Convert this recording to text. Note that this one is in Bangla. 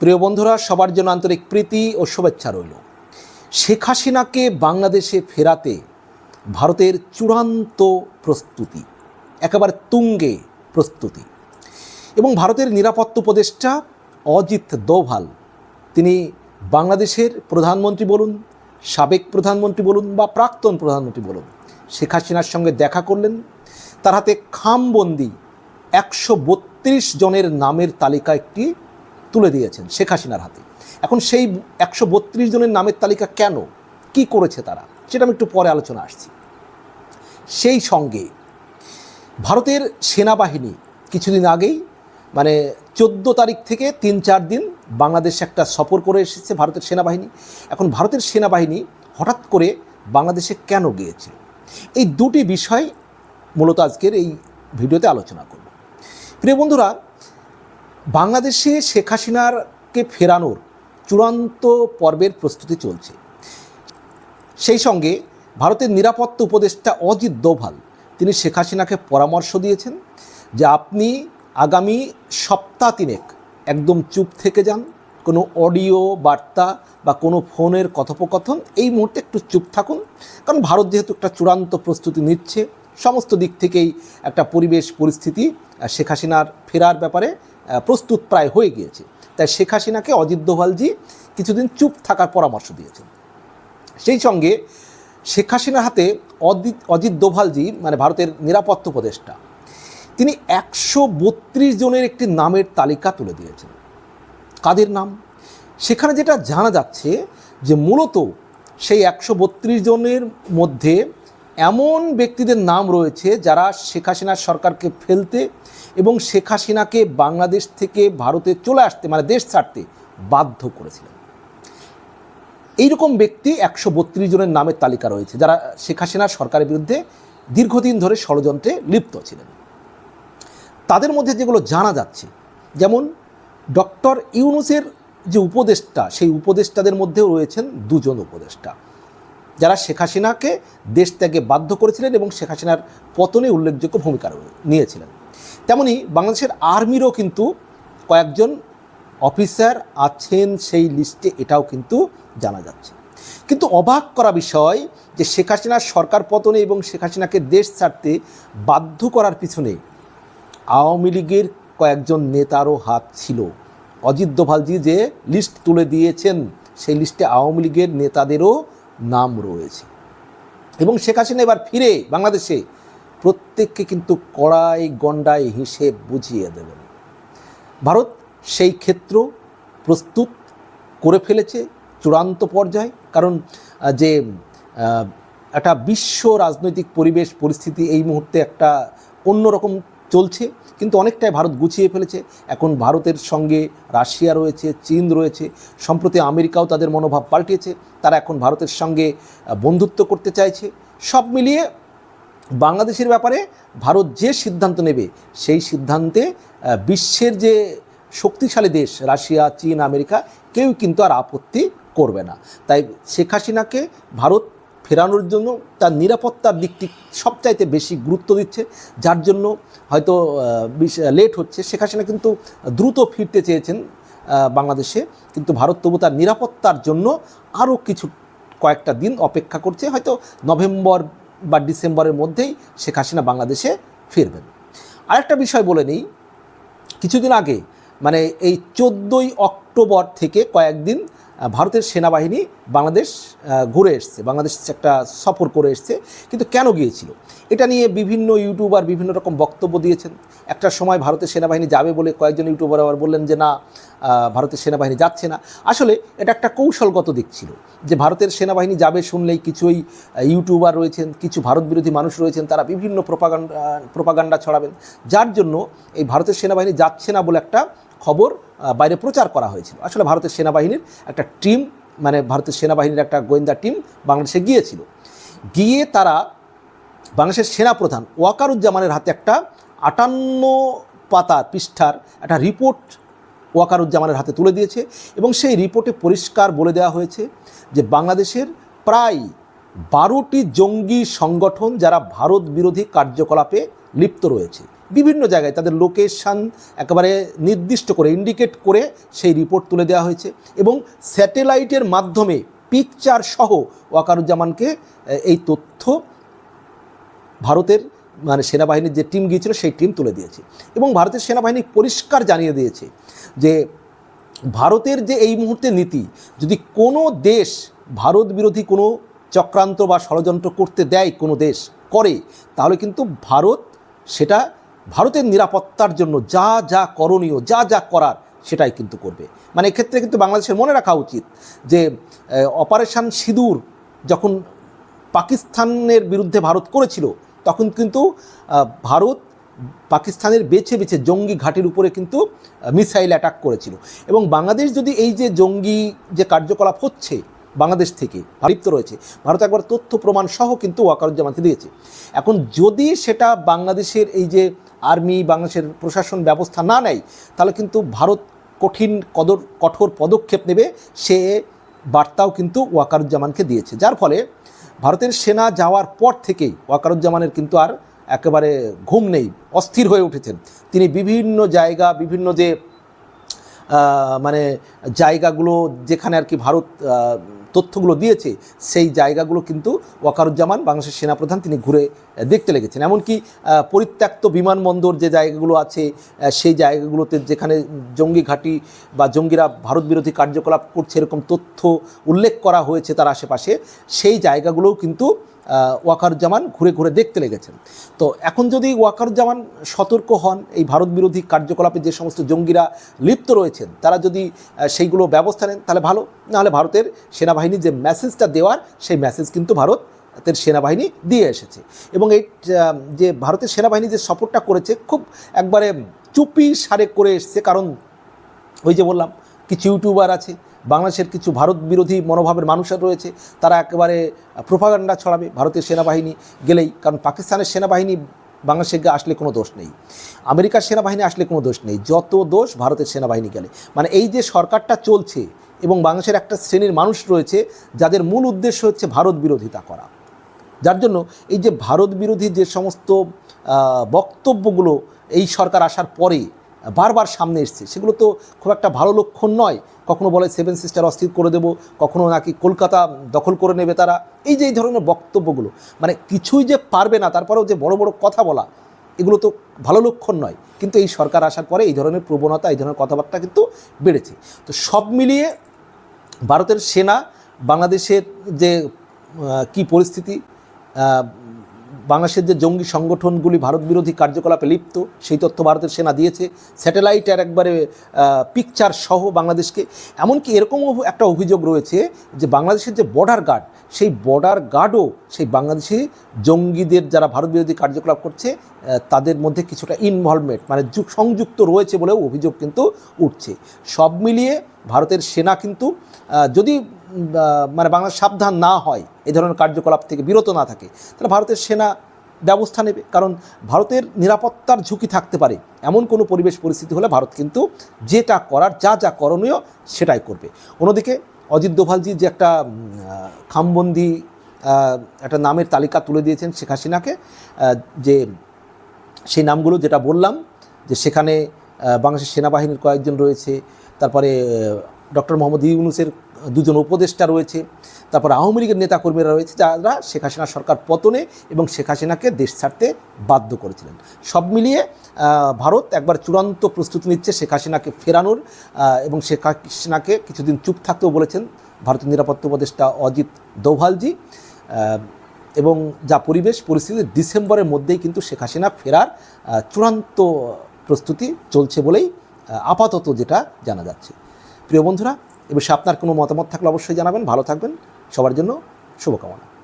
প্রিয় বন্ধুরা, সবার জন্য আন্তরিক প্রীতি ও শুভেচ্ছা রইল। শেখ হাসিনাকে বাংলাদেশে ফেরাতে ভারতের চূড়ান্ত প্রস্তুতি, একেবারে তুঙ্গে প্রস্তুতি। এবং ভারতের নিরাপত্তা উপদেষ্টা অজিত দোভাল, তিনি বাংলাদেশের প্রধানমন্ত্রী বলুন, সাবেক প্রধানমন্ত্রী বলুন বা প্রাক্তন প্রধানমন্ত্রী বলুন, শেখ হাসিনার সঙ্গে দেখা করলেন। তার হাতে খামবন্দি একশো বত্রিশ জনের নামের তালিকা একটি তুলে দিয়েছেন শেখ হাসিনার হাতে। এখন সেই একশো বত্রিশ জনের নামের তালিকা কেন? কি করেছে তারা? সেটা আমি একটু পরে আলোচনা আসছি। সেই সঙ্গে ভারতের সেনাবাহিনী কিছুদিন আগেই মানে চোদ্দ তারিখ থেকে তিন চার দিন বাংলাদেশে একটা সফর করে এসেছে ভারতের সেনাবাহিনী। এখন ভারতের সেনাবাহিনী হঠাৎ করে বাংলাদেশে কেন গিয়েছে? এই দুটি বিষয় মূলত আজকের এই ভিডিওতে আলোচনা করব। প্রিয় বন্ধুরা বাংলাদেশে শেখ হাসিনারকে ফেরানোর চূড়ান্ত পর্বের প্রস্তুতি চলছে। সেই সঙ্গে ভারতের নিরাপত্তা উপদেষ্টা অজিত দোভাল, তিনি শেখ হাসিনাকে পরামর্শ দিয়েছেন যে আপনি আগামী সপ্তাহ তিনেক একদম চুপ থেকে যান, কোনো অডিও বার্তা বা কোনো ফোনের কথোপকথন এই মুহূর্তে একটু চুপ থাকুন, কারণ ভারত যেহেতু একটা চূড়ান্ত প্রস্তুতি নিচ্ছে, সমস্ত দিক থেকেই একটা পরিবেশ পরিস্থিতি শেখ হাসিনার ফেরার ব্যাপারে প্রস্তুত প্রায় হয়ে গিয়েছে। তাই শেখ হাসিনাকে অজিত দোভালজি কিছুদিন চুপ থাকার পরামর্শ দিয়েছেন। সেই সঙ্গে শেখ হাসিনার হাতে অজিত দোভালজি মানে ভারতের নিরাপত্তা উপদেষ্টা, তিনি একশো বত্রিশ জনের একটি নামের তালিকা তুলে দিয়েছেন। কাদের নাম? সেখানে যেটা জানা যাচ্ছে যে মূলত সেই একশো বত্রিশ জনের মধ্যে এমন ব্যক্তিদের নাম রয়েছে যারা শেখ হাসিনার সরকারকে ফেলতে এবং শেখ হাসিনাকে বাংলাদেশ থেকে ভারতে চলে আসতে মানে দেশ ছাড়তে বাধ্য করেছিলেন। এইরকম ব্যক্তি একশো বত্রিশ জনের নামের তালিকা রয়েছে যারা শেখ হাসিনার সরকারের বিরুদ্ধে দীর্ঘদিন ধরে ষড়যন্ত্রে লিপ্ত ছিলেন। তাদের মধ্যে যেগুলো জানা যাচ্ছে, যেমন ডক্টর ইউনুসের যে উপদেষ্টা, সেই উপদেষ্টাদের মধ্যেও রয়েছেন দুজন উপদেষ্টা। যারা শেখ হাসিনাকে দেশ ত্যাগে বাধ্য করেছিলেন এবং শেখ হাসিনার পতনে উল্লেখযোগ্য ভূমিকা নিয়েছিলেন। তেমনি বাংলাদেশের আর্মিরও কিন্তু কয়েকজন অফিসার আছেন সেই লিস্টে, এটাও কিন্তু জানা যাচ্ছে। কিন্তু অবাক করা বিষয় যে শেখ হাসিনার সরকার পতনে এবং শেখ হাসিনাকে দেশ ছাড়তে বাধ্য করার পিছনে আওয়ামী লীগের কয়েকজন নেতারও হাত ছিল। অজিত দোভালজি যে লিস্ট তুলে দিয়েছেন, সেই লিস্টে আওয়ামী লীগের নেতাদেরও নাম রয়েছে। এবং শেখ হাসিনা এবার ফিরে বাংলাদেশে প্রত্যেককে কিন্তু কড়াই গণ্ডায় হিসেব বুঝিয়ে দেবেন। ভারত সেই ক্ষেত্র প্রস্তুত করে ফেলেছে চূড়ান্ত পর্যায়ে, কারণ যে একটা বিশ্ব রাজনৈতিক পরিবেশ পরিস্থিতি এই মুহূর্তে একটা অন্যরকম চলছে, কিন্তু অনেকটাই ভারত গুছিয়ে ফেলেছে। এখন ভারতের সঙ্গে রাশিয়া রয়েছে, চীন রয়েছে, সম্প্রতি আমেরিকাও তাদের মনোভাব পাল্টিয়েছে। তারা এখন ভারতের সঙ্গে বন্ধুত্ব করতে চাইছে। সব মিলিয়ে বাংলাদেশের ব্যাপারে ভারত যে সিদ্ধান্ত নেবে, সেই সিদ্ধান্তে বিশ্বের যে শক্তিশালী দেশ রাশিয়া, চীন, আমেরিকা, কেউ কিন্তু আর আপত্তি করবে না। তাই শেখ হাসিনাকে ভারত ফেরানোর জন্য তার নিরাপত্তার দিকটি সবচাইতে বেশি গুরুত্ব দিচ্ছে, যার জন্য হয়তো লেট হচ্ছে। শেখ হাসিনা কিন্তু দ্রুত ফিরতে চেয়েছেন বাংলাদেশে। কিন্তু ভারত তবু তার নিরাপত্তার জন্য আরও কিছু, কয়েকটা দিন অপেক্ষা করছে। হয়তো নভেম্বর বা ডিসেম্বরের মধ্যেই শেখ হাসিনা বাংলাদেশে ফিরবেন। আরেকটা বিষয় বলে নিই, কিছুদিন আগে মানে এই চোদ্দোই অক্টোবর থেকে কয়েকদিন ভারতের সেনাবাহিনী বাংলাদেশ ঘুরে এসছে। বাংলাদেশ একটা সফর করে এসছে। কিন্তু কেন গিয়েছিল? এটা নিয়ে বিভিন্ন ইউটিউবার বিভিন্ন রকম বক্তব্য দিয়েছেন। একটা সময় ভারতের সেনাবাহিনী যাবে বলে কয়েকজন ইউটিউবার আবার বললেন যে, না ভারতের সেনাবাহিনী যাচ্ছে না। আসলে এটা একটা কৌশলগত দিক ছিল যে, ভারতের সেনাবাহিনী যাবে শুনলেই কিছুই ইউটিউবার রয়েছেন, কিছু ভারত বিরোধী মানুষ রয়েছেন, তারা বিভিন্ন প্রপাগান্ডা প্রপাগান্ডা ছড়াবেন। যার জন্য এই ভারতের সেনাবাহিনী যাচ্ছে না বলে একটা খবর বাইরে প্রচার করা হয়েছিল। আসলে ভারতের সেনাবাহিনীর একটা টিম মানে ভারতের সেনাবাহিনীর একটা গোয়েন্দা টিম বাংলাদেশে গিয়েছিল। গিয়ে তারা বাংলাদেশের সেনাপ্রধান ওয়াকারুজ্জামানের হাতে একটা আটান্ন পাতা পৃষ্ঠার একটা রিপোর্ট ওয়াকারুজ্জামানের হাতে তুলে দিয়েছে এবং সেই রিপোর্টে পরিষ্কার বলে দেওয়া হয়েছে যে বাংলাদেশের প্রায় বারোটি জঙ্গি সংগঠন যারা ভারত বিরোধী কার্যকলাপে লিপ্ত রয়েছে। বিভিন্ন জায়গায় তাদের লোকেশান একেবারে নির্দিষ্ট করে ইন্ডিকেট করে সেই রিপোর্ট তুলে দেওয়া হয়েছে এবং স্যাটেলাইটের মাধ্যমে পিকচার সহ ওয়াকারুজ্জামানকে এই তথ্য ভারতের মানে সেনাবাহিনীর যে টিম গিয়েছিল সেই টিম তুলে দিয়েছে এবং ভারতের সেনাবাহিনী পরিষ্কার জানিয়ে দিয়েছে যে ভারতের যে এই মুহূর্তে নীতি, যদি কোনো দেশ ভারত বিরোধী কোনো চক্রান্ত বা ষড়যন্ত্র করতে দেয়, কোনো দেশ করে, তাহলে কিন্তু ভারত সেটা ভারতের নিরাপত্তার জন্য যা যা করণীয়, যা যা করার সেটাই কিন্তু করবে। মানে এক্ষেত্রে কিন্তু বাংলাদেশের মনে রাখা উচিত যে অপারেশন সিঁদুর যখন পাকিস্তানের বিরুদ্ধে ভারত করেছিল, তখন কিন্তু ভারত পাকিস্তানের বেছে বেছে জঙ্গি ঘাটির উপরে কিন্তু মিসাইল অ্যাটাক করেছিল। এবং বাংলাদেশ যদি এই যে জঙ্গি যে কার্যকলাপ হচ্ছে বাংলাদেশ থেকে লিপ্ত রয়েছে। ভারত একবার তথ্য প্রমাণ সহ কিন্তু ওয়াকারুজ্জামানকে দিয়েছে। এখন যদি সেটা বাংলাদেশের এই যে আর্মি, বাংলাদেশের প্রশাসন ব্যবস্থা না নেয়, তাহলে কিন্তু ভারত কঠিন কদর, কঠোর পদক্ষেপ নেবে, সে বার্তাও কিন্তু ওয়াকারুজ্জামানকে দিয়েছে। যার ফলে ভারতের সেনা যাওয়ার পর থেকেই ওয়াকারুজ্জামানের কিন্তু আর একেবারে ঘুম নেই, অস্থির হয়ে উঠেছেন। তিনি বিভিন্ন জায়গা, বিভিন্ন যে মানে জায়গাগুলো যেখানে আর কি ভারত তথ্যগুলো দিয়েছে, সেই জায়গাগুলো কিন্তু ওয়াকারুজ্জামান বাংলাদেশের সেনাপ্রধান তিনি ঘুরে দেখতে লেগেছেন। এমনকি পরিত্যক্ত বিমানবন্দর যে জায়গাগুলো আছে সেই জায়গাগুলোতে যেখানে জঙ্গি ঘাঁটি বা জঙ্গিরা ভারত বিরোধী কার্যকলাপ করছে, এরকম তথ্য উল্লেখ করা হয়েছে তার আশেপাশে, সেই জায়গাগুলোও কিন্তু ওয়াকারুজ্জামান ঘুরে ঘুরে দেখতে লেগেছেন। তো এখন যদি ওয়াকারুজ্জামান সতর্ক হন, এই ভারত বিরোধী কার্যকলাপে যে সমস্ত জঙ্গিরা লিপ্ত রয়েছেন, তারা যদি সেইগুলো ব্যবস্থা নেন, তাহলে ভালো। নাহলে ভারতের সেনাবাহিনীর যে মেসেজটা দেওয়ার, সেই মেসেজ কিন্তু ভারত ভারতের সেনাবাহিনী দিয়ে এসেছে। এবং এই যে ভারতের সেনাবাহিনী যে সফরটা করেছে, খুব একবারে চুপি সারে করে এসছে। কারণ ওই যে বললাম কিছু ইউটিউবার আছে, বাংলাদেশের কিছু ভারত বিরোধী মনোভাবের মানুষের রয়েছে, তারা একেবারে প্রোপাগান্ডা ছড়াবে ভারতীয় সেনাবাহিনী গেলেই, কারণ পাকিস্তানের সেনাবাহিনী বাংলাদেশে গিয়ে আসলে কোনো দোষ নেই। আমেরিকার সেনাবাহিনী আসলে কোনো দোষ নেই, যত দোষ ভারতের সেনাবাহিনী গেলে। মানে এই যে সরকারটা চলছে এবং বাংলাদেশের একটা শ্রেণির মানুষ রয়েছে, যাদের মূল উদ্দেশ্য হচ্ছে ভারত বিরোধিতা করা। যার জন্য এই যে ভারত বিরোধী যে সমস্ত বক্তব্যগুলো এই সরকার আসার পরে বারবার সামনে এসছে। সেগুলো তো খুব একটা ভালো লক্ষণ নয়। কখনো বলে সেভেন সিস্টার অস্থির করে দেবো, কখনো নাকি কলকাতা দখল করে নেবে তারা। এই যে এই ধরনের বক্তব্যগুলো মানে কিছুই যে পারবে না, তারপরেও যে বড় বড় কথা বলা, এগুলো তো ভালো লক্ষণ নয়। কিন্তু এই সরকার আসার পরে এই ধরনের প্রবণতা, এই ধরনের কথাবার্তা কিন্তু বেড়েছে। তো সব মিলিয়ে ভারতের সেনা, বাংলাদেশের যে কি পরিস্থিতি বাংলাদেশের যে জঙ্গি সংগঠনগুলি ভারত বিরোধী কার্যকলাপে লিপ্ত, সেই তথ্য ভারতের সেনা দিয়েছে। স্যাটেলাইটের একবারে পিকচার সহ বাংলাদেশকে। এমনকি এরকমও একটা অভিযোগ রয়েছে যে বাংলাদেশের যে বর্ডার গার্ড সেই বর্ডার গার্ডও সেই বাংলাদেশি জঙ্গিদের যারা ভারত বিরোধী কার্যকলাপ করছে তাদের মধ্যে কিছুটা ইনভলভমেন্ট মানে সংযুক্ত রয়েছে বলেও অভিযোগ কিন্তু উঠছে। সব মিলিয়ে ভারতের সেনা কিন্তু যদি মানে বাংলা সাবধান না হয়, এই ধরনের কার্যকলাপ থেকে বিরত না থাকে, তাহলে ভারতের সেনা ব্যবস্থা নেবে। কারণ ভারতের নিরাপত্তার ঝুঁকি থাকতে পারে। এমন কোনো পরিবেশ পরিস্থিতি হলে ভারত কিন্তু যেটা করার, যা যা করণীয় সেটাই করবে। অন্যদিকে অজিত দোভালজি যে একটা খামবন্দি একটা নামের তালিকা তুলে দিয়েছেন শেখ হাসিনাকে যে সেই নামগুলো যেটা বললাম, যে সেখানে বাংলাদেশের সেনাবাহিনীর কয়েকজন রয়েছে, তারপরে ডক্টর মোহাম্মদ ইউনুসের দুজন উপদেষ্টা রয়েছে, তারপর আওয়ামী লীগের নেতাকর্মীরা রয়েছে, যারা শেখ হাসিনা সরকার পতনে এবং শেখ হাসিনাকে দেশ ছাড়তে বাধ্য করেছিলেন। সব মিলিয়ে ভারত একবার চূড়ান্ত প্রস্তুতি নিচ্ছে শেখ হাসিনাকে ফেরানোর এবং শেখ হাসিনাকে কিছুদিন চুপ থাকতেও বলেছেন ভারতের নিরাপত্তা উপদেষ্টা অজিত দোভালজি। এবং যা পরিবেশ পরিস্থিতি ডিসেম্বরের মধ্যেই কিন্তু শেখ হাসিনা ফেরার চূড়ান্ত প্রস্তুতি চলছে বলেই আপাতত যেটা জানা যাচ্ছে। প্রিয় বন্ধুরা, এ বিষয়ে আপনার কোনো মতামত থাকলে অবশ্যই জানাবেন। ভালো থাকবেন। সবার জন্য শুভকামনা।